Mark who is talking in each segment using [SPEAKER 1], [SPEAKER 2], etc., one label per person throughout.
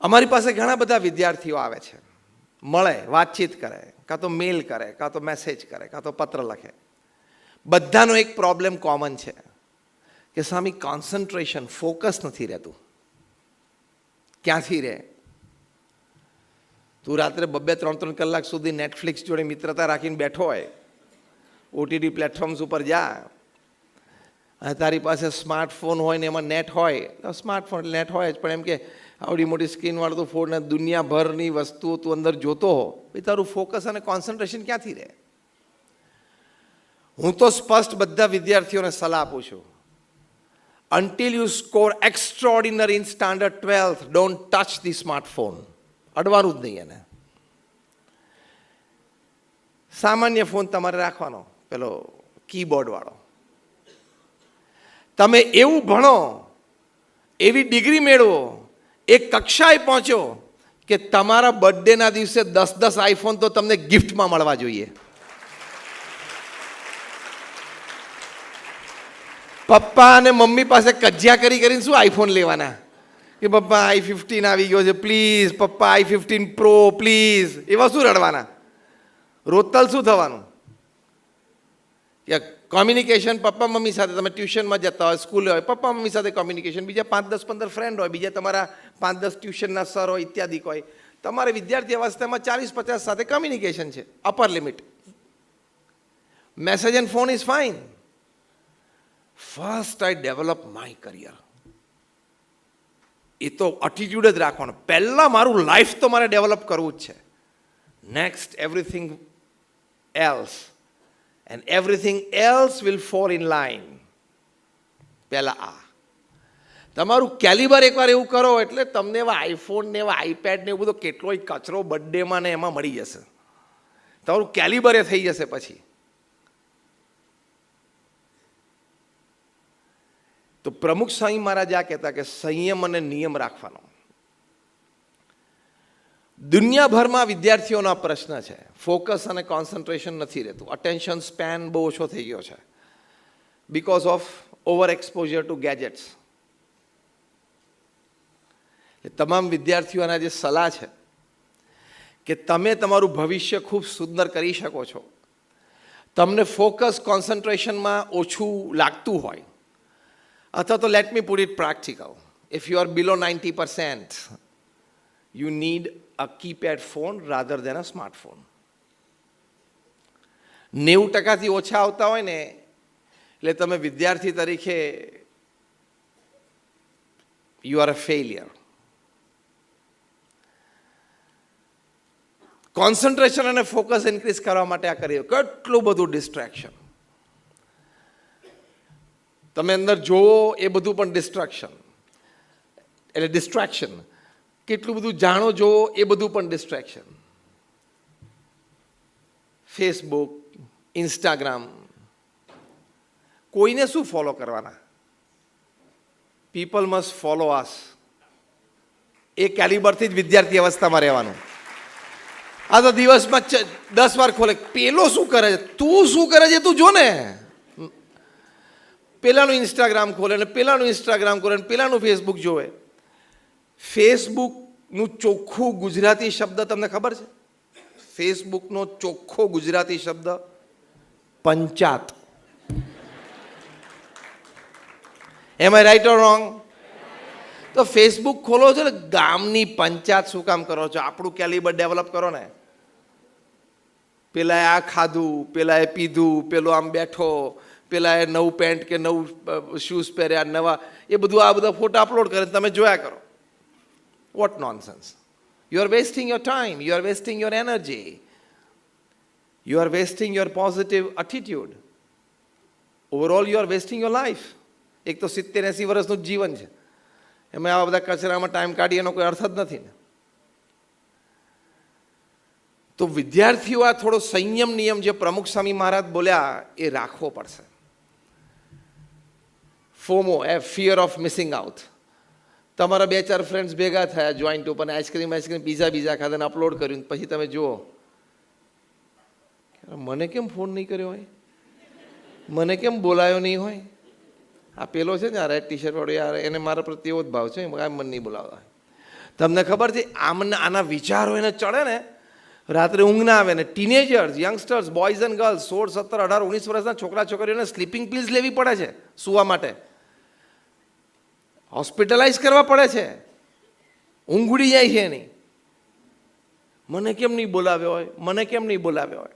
[SPEAKER 1] અમારી પાસે ઘણા બધા વિદ્યાર્થીઓ આવે છે. મળે, વાતચીત કરે, કાં તો મેલ કરે, કાં તો મેસેજ કરે, કાં તો પત્ર લખે. બધાનો એક પ્રોબ્લેમ કોમન છે કે સ્વામી કોન્સન્ટ્રેશન ફોકસ નથી રહેતું. ક્યાંથી રહે? તું રાત્રે બબે ત્રણ ત્રણ કલાક સુધી નેટફ્લિક્સ જોડે મિત્રતા રાખીને બેઠો હોય ઓટીટી પ્લેટફોર્મ્સ ઉપર જા. અને તારી પાસે સ્માર્ટફોન હોય ને એમાં નેટ હોય સ્માર્ટફોન નેટ હોય જ, પણ એમ કે આવડી મોટી સ્ક્રીનવાળો તો ફોન દુનિયાભરની વસ્તુઓ તું અંદર જોતો હો એ તારું ફોકસ અને કોન્સન્ટ્રેશન ક્યાંથી રહે? હું તો સ્પષ્ટ બધા વિદ્યાર્થીઓને સલાહ આપું છું. Until you score extraordinary in standard 12th don't touch the smartphone. અડવાનું જ નહીં એને. સામાન્ય ફોન તમારે રાખવાનો, પેલો કીબોર્ડવાળો તમે એવું ભણો, એવી ડિગ્રી મેળવો એક કક્ષાએ પહોંચ્યો કે તમારા બર્થડેના દિવસે દસ દસ આઈફોન તો તમને ગિફ્ટમાં મળવા જોઈએ. પપ્પા અને મમ્મી પાસે કજિયા કરી કરીને શું આઈફોન લેવાના? કે પપ્પા આઈ ફિફ્ટીન આવી ગયો છે પ્લીઝ પપ્પા આઈ ફિફ્ટીન પ્રો પ્લીઝ એવા શું રડવાના? રોતલ શું થવાનું? કે કોમ્યુનિકેશન પપ્પા મમ્મી સાથે તમે ટ્યુશનમાં જતા હોય, સ્કૂલે હોય, પપ્પા મમ્મી સાથે કોમ્યુનિકેશન બીજા પાંચ દસ પંદર ફ્રેન્ડ હોય, બીજા તમારા પાંચ દસ ટ્યુશનના સર હોય ઇત્યાદિ હોય. તમારે વિદ્યાર્થી અવસ્થામાં ચાલીસ પચાસ સાથે કોમ્યુનિકેશન છે upper limit message and phone is fine first I develop my career એ તો અટીટ્યુડ જ રાખવાનો. પહેલાં મારું લાઈફ તો મારે ડેવલપ કરવું જ છે. Next everything else and everything else will fall in line. પહેલાં આ. તમારું કેલિબર એકવાર એવું કરો એટલે તમને એવા આઈફોન ને એવા આઈપેડ ને એવું બધો કેટલોય કચરો બર્થડેમાં ને એમાં મળી જશે. તમારું કેલિબર એ થઈ જશે પછી. તો પ્રમુખ સ્વામી મહારાજ કહેતા કે સંયમ અને નિયમ રાખવાનો. દુનિયાભરમાં વિદ્યાર્થીઓનો પ્રશ્ન છે. ફોકસ અને કોન્સન્ટ્રેશન નથી રહેતું. અટેન્શન સ્પેન બહુ ઓછો થઈ ગયો છે. Because of over exposure to gadgets તમામ વિદ્યાર્થીઓના જે સલાહ છે કે તમે તમારું ભવિષ્ય ખૂબ સુંદર કરી શકો છો. તમને ફોકસ કોન્સન્ટ્રેશનમાં ઓછું લાગતું હોય. અથવા તો let me put it practical if you are below ninety percent you need a keypad phone rather than a smartphone નેવું ટકાથી ઓછા આવતા હોય ને, એટલે તમે વિદ્યાર્થી તરીકે you are a failure concentration અને ફોકસ ઇન્ક્રીઝ કરવા માટે આ કર્યું કેટલું બધું ડિસ્ટ્રેક્શન તમે અંદર જોવો એ બધું પણ ડિસ્ટ્રેક્શન એટલે ડિસ્ટ્રેક્શન કેટલું બધું જાણો જોવો એ બધું પણ ડિસ્ટ્રેક્શન ફેસબુક ઇન્સ્ટાગ્રામ કોઈને શું ફોલો કરવાના? People must follow as a કેલિબરથી જ વિદ્યાર્થી અવસ્થામાં રહેવાનું. આ તો દિવસમાં દસ વાર ખોલે. પેલો શું કરે છે? તું શું કરે છે તું જો ને પેલાનું ઇન્સ્ટાગ્રામ ખોલે ને પેલાનું ઇન્સ્ટાગ્રામ ખોલે ને પેલાનું ફેસબુક જોવે. ફેસબુકનું ચોખ્ખું ગુજરાતી શબ્દ તમને ખબર છે? ફેસબુકનો ચોખ્ખો ગુજરાતી શબ્દ પંચાત. Am I right or wrong તો ફેસબુક ખોલો છો ને, ગામની પંચાયત શું કામ કરો છો? આપણું કેલિબર ડેવલપ કરો ને. પેલાએ આ ખાધું પેલાએ પીધું, પેલો આમ બેઠો પેલાએ નવું પેન્ટ કે નવું શૂઝ પહેર્યા, નવા, એ બધું આ બધા ફોટા અપલોડ કરે તમે જોયા કરો. What nonsense. You are wasting your time you are wasting your energy you are wasting your positive attitude. Overall you are wasting your life એક તો સિત્તેર એંસી વર્ષનું જ જીવન છે. એમાં આવા બધા કચરામાં ટાઈમ કાઢી એનો કોઈ અર્થ જ નથી ને. તો વિદ્યાર્થીઓ આ થોડો સંયમ નિયમ જે પ્રમુખ સ્વામી મહારાજ બોલ્યા, એ રાખવો પડશે. ફોમો, એ ફિયર ઓફ મિસિંગ આઉટ તમારા બે ચાર ફ્રેન્ડ્સ ભેગા થયા જોઈન્ટ ઉપર ice cream ice cream pizza બીઝા ખાધાને અપલોડ કર્યું પછી તમે જુઓ. મને કેમ ફોન નહીં કર્યો હોય? મને કેમ બોલાયો નહીં હોય? આ પેલો છે ને, આ રેડ ટી શર્ટ વાળો યાર એને મારા પ્રત્યે એવો જ ભાવ છે કાંઈ મન નહીં બોલાવતા તમને ખબર છે, આમને આના વિચારો એને ચડે ને, રાત્રે ઊંઘ ના આવે ને teenagers youngsters boys and girls સોળ, સત્તર, અઢાર, ઓગણીસ વર્ષના છોકરા છોકરીઓને સ્લીપિંગ પિલ્સ લેવી પડે છે, સૂવા માટે. હોસ્પિટલાઇઝ કરવા પડે છે. ઊંઘ ઉડી જાય છે એની મને કેમ નહીં બોલાવ્યો હોય? મને કેમ નહીં બોલાવ્યો હોય?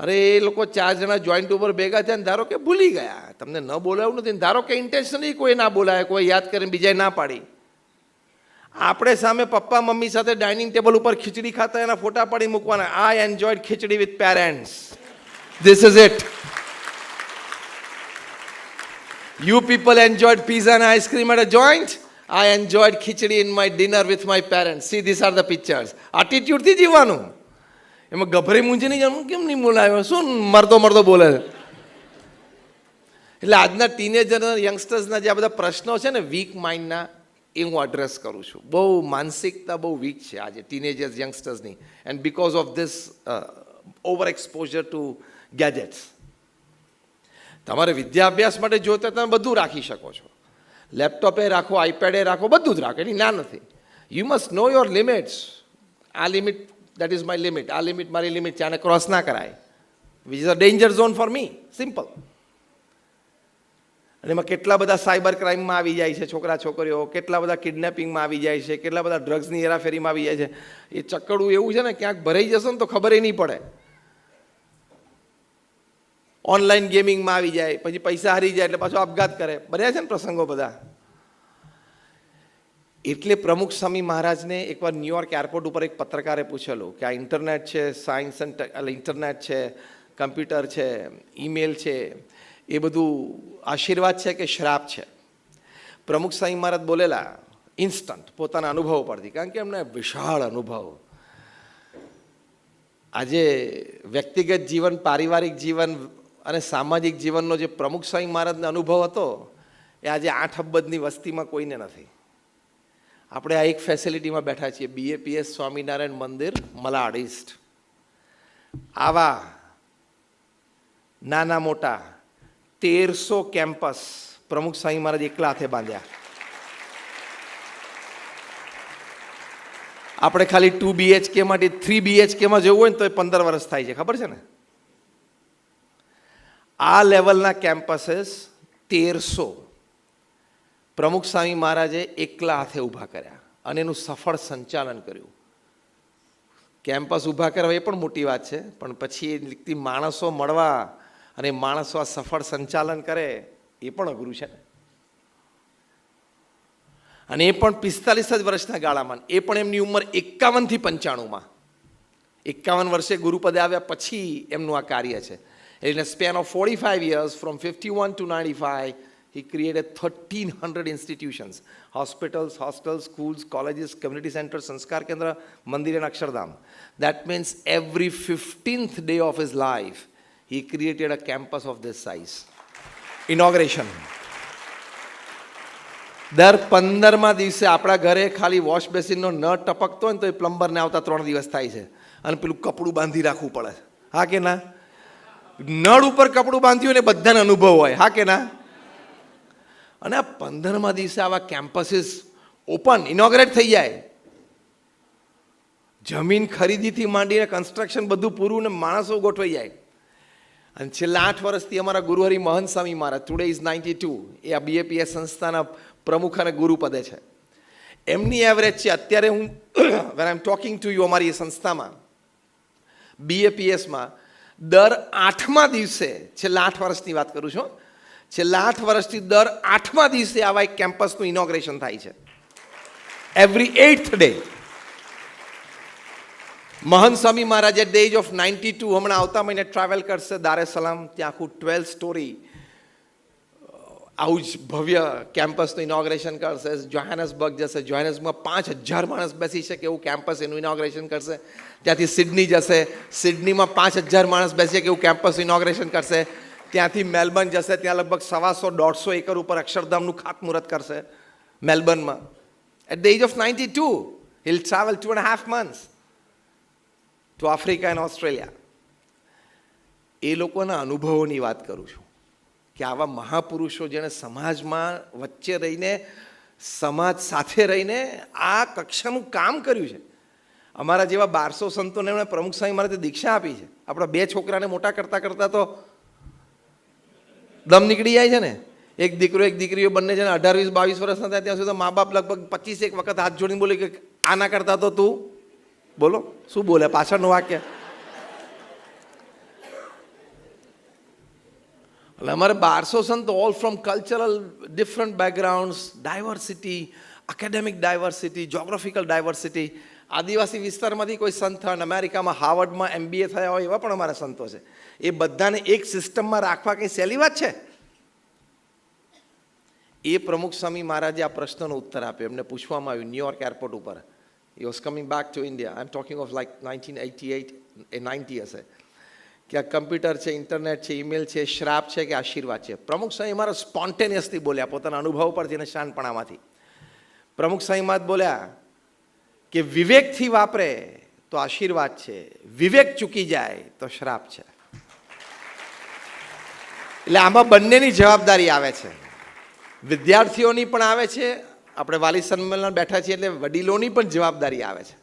[SPEAKER 1] અરે, એ લોકો ચાર જણા જોઈન્ટ ઉપર ભેગા થયા ને, ધારો કે ભૂલી ગયા. તમને ન બોલાવ્યું નથી ધારો કે ઇન્ટેન્શનલી કોઈ ના બોલાય કોઈ યાદ કરીને બીજાએ ના પાડી. આપણે સામે પપ્પા, મમ્મી સાથે ડાઇનિંગ ટેબલ ઉપર ખીચડી ખાતા, એના ફોટા પાડી મૂકવાના. I enjoyed khichdi with parents this is it you people enjoyed pizza અને ice cream at a joint I enjoyed khichdi in my dinner with my parents see this are the pictures એટીટ્યુડથી જીવવાનું એમાં ગભરી મૂંઝી નહીં જવાનું કેમ નહીં બોલાવ્યો શું મરતો મરતો બોલે? એટલે આજના ટીનેજર યંગસ્ટર્સના જે આ બધા પ્રશ્નો છે ને વીક માઇન્ડના એ હું એડ્રેસ કરું છું. બહુ માનસિકતા બહુ વીક છે આજે teenagers યંગસ્ટર્સની and because of this over exposure to gadgets તમારે વિદ્યાભ્યાસ માટે જોતા તમે બધું રાખી શકો છો. લેપટોપે રાખો આઈપેડે રાખો, બધું જ રાખો, એની ના નથી. You must know your limits આ limit that is my limit આ લિમિટ મારી લિમિટ છે, આને ક્રોસ ના કરાય. Which is a danger zone for me simple અને એમાં કેટલા બધા સાયબર ક્રાઇમમાં આવી જાય છે, છોકરા, છોકરીઓ, કેટલા બધા કિડનેપિંગમાં આવી જાય છે, કેટલા બધા ડ્રગ્સની હેરાફેરીમાં આવી જાય છે. એ ચક્કડું એવું છે ને, ક્યાંક ભરાઈ જશે ને તો ખબર નહીં પડે. ઓનલાઈન ગેમિંગમાં આવી જાય, પછી પૈસા હારી જાય એટલે પાછો આપઘાત કરે. બન્યા છે ને પ્રસંગો બધા? એટલે પ્રમુખ સ્વામી મહારાજને એકવાર ન્યુયોર્ક એરપોર્ટ ઉપર એક પત્રકારે પૂછેલું કે આ ઇન્ટરનેટ છે સાયન્સ એન્ડ એટલે ઇન્ટરનેટ છે કમ્પ્યુટર છે ઈમેલ છે, એ બધું આશીર્વાદ છે કે શ્રાપ છે? પ્રમુખ સ્વામી મહારાજ બોલેલા ઇન્સ્ટન્ટ પોતાના અનુભવ પરથી, કારણ કે એમને વિશાળ અનુભવ. આજે વ્યક્તિગત જીવન, પારિવારિક જીવન અને સામાજિક જીવનનો જે પ્રમુખ સ્વામી મહારાજનો અનુભવ હતો, એ આજે આઠ અબજની વસ્તીમાં કોઈને નથી. આપણે આ એક ફેસિલિટીમાં બેઠા છીએ બીએપીએસ સ્વામિનારાયણ મંદિર, મલાડ ઈસ્ટ આવા નાના મોટા તેરસો કેમ્પસ પ્રમુખ સ્વામી મહારાજ એકલા હાથે બાંધ્યા. આપણે ખાલી ટુ બીએચકે માટે થ્રી બીએચકેમાં જવું હોય ને તો એ પંદર વર્ષ થાય છે, ખબર છે ને? આ લેવલના કેમ્પસીસ તેરસો. પ્રમુખ સ્વામી મહારાજે એકલા હાથે ઊભા કર્યા અને એનું સફળ સંચાલન કર્યું. કેમ્પસ ઊભા કરવા એ પણ મોટી વાત છે, પણ પછી એ લીકતી માણસો મળવા અને માણસો આ સફળ સંચાલન કરે એ પણ અઘરું છે ને. અને એ પણ પિસ્તાલીસ જ વર્ષના ગાળામાં એ પણ એમની ઉંમર એકાવનથી પંચાણુંમાં. એકાવન વર્ષે ગુરુપદે આવ્યા પછી એમનું આ કાર્ય છે. In a span of 45 years, from 51 to 95, he created 1,300 institutions hospitals, hostels, schools, colleges, community centers, Sanskar Kendra, Mandir, and Akshardham. That means every 15th day of his life, he created a campus of this size. Inauguration. દર પંદરમાં દિવસે આપણા ઘરે ખાલી wash બેસિનનો ન ટપકતો હોય ને તો એ પ્લમ્બરને આવતા ત્રણ દિવસ થાય છે અને પેલું કપડું બાંધી રાખવું પડે હા કે ના નળ ઉપર કપડું બાંધ્યું ને બધાને અનુભવ હોય. હા કે ના? અને આ પંદરમા દિવસે આવા કેમ્પસીસ ઓપન ઇનોગ્રેટ થઈ જાય. જમીન ખરીદીથી માંડીને કન્સ્ટ્રક્શન બધું પૂરું ને માણસો ગોઠવાઈ જાય. અને છેલ્લા આઠ વર્ષથી અમારા Guruhari Mahant Swami Maharaj today is ninety two એ આ બીએપીએસ સંસ્થાના પ્રમુખ અને ગુરુ પદે છે. એમની એવરેજ છે, અત્યારે હું when I am talking to you અમારી સંસ્થામાં બીએપીએસમાં દર આઠમા દિવસે, છેલ્લા આઠ વર્ષની વાત કરું છું, છેલ્લા આઠ વર્ષથી દર આઠમા દિવસે આવા એક કેમ્પસનું ઇનોગ્રેશન થાય છે. Every eighth day Mahant Swami Maharaj at of ninety two હમણાં આવતા મહિને ટ્રાવેલ કરશે, દારે સલામ, ત્યાં આખું ટ્વેલ્વ સ્ટોરી આવું જ ભવ્ય કેમ્પસનું ઇનોગ્રેશન કરશે. જોહાનસબર્ગ જશે. જોહાનસબર્ગમાં પાંચ હજાર માણસ બેસી શકે એવું કેમ્પસ એનું ઇનોગ્રેશન કરશે. ત્યાંથી સિડની જશે. સિડનીમાં પાંચ હજાર માણસ બેસી શકે એવું કેમ્પસ ઇનોગ્રેશન કરશે. ત્યાંથી મેલબર્ન જશે. ત્યાં લગભગ સવાસો દોઢસો એકર ઉપર અક્ષરધામનું ખાતમુહૂર્ત કરશે મેલબર્નમાં at the age of ninety two he'll travel two and half months to Africa and Australia એ લોકોના અનુભવોની વાત કરું છું. કે આવા મહાપુરુષો જેણે સમાજમાં વચ્ચે રહીને, સમાજ સાથે રહીને આ કક્ષાનું કામ કર્યું છે. અમારા જેવા બારસો સંતોને એમણે પ્રમુખ સ્વામી મારે દીક્ષા આપી છે. આપણા બે છોકરાને મોટા કરતા કરતા તો દમ નીકળી જાય છે ને. એક દીકરો, એક દીકરીઓ બંને છે ને અઢાર વીસ, બાવીસ વર્ષના થાય ત્યાં સુધી મા બાપ લગભગ પચીસ એક વખત હાથ જોડીને બોલે કે આના કરતા તો તું બોલો. શું બોલે? પાછળનું વાક્ય. એટલે અમારે બારસો સંત all from cultural different backgrounds diversity academic diversity geographical diversity આદિવાસી વિસ્તારમાંથી કોઈ સંત અને અમેરિકામાં હાર્વર્ડમાં એમબીએ થયા હોય એવા પણ અમારા સંતો છે. એ બધાને એક સિસ્ટમમાં રાખવા કંઈ સહેલી વાત છે? એ પ્રમુખ સ્વામી મહારાજે આ પ્રશ્નનો ઉત્તર આપ્યો. એમને પૂછવામાં આવ્યું ન્યુયોર્ક એરપોર્ટ ઉપર. You was coming back to India I am talking of like nineteen eighty eight એ 90 હશે. કે આ કમ્પ્યુટર છે, ઇન્ટરનેટ છે, ઈમેલ છે, શ્રાપ છે કે આશીર્વાદ છે. પ્રમુખ સ્વામી મારા સ્પોન્ટેનિયસથી બોલ્યા, પોતાના અનુભવ પરથી અને શાનપણામાંથી. પ્રમુખ સ્વામી મહારાજ બોલ્યા કે વિવેકથી વાપરે તો આશીર્વાદ છે, વિવેક ચૂકી જાય તો શ્રાપ છે. એટલે આમાં બંનેની જવાબદારી આવે છે. વિદ્યાર્થીઓની પણ આવે છે, આપણે વાલી સંમેલન બેઠા છીએ એટલે વડીલોની પણ જવાબદારી આવે છે.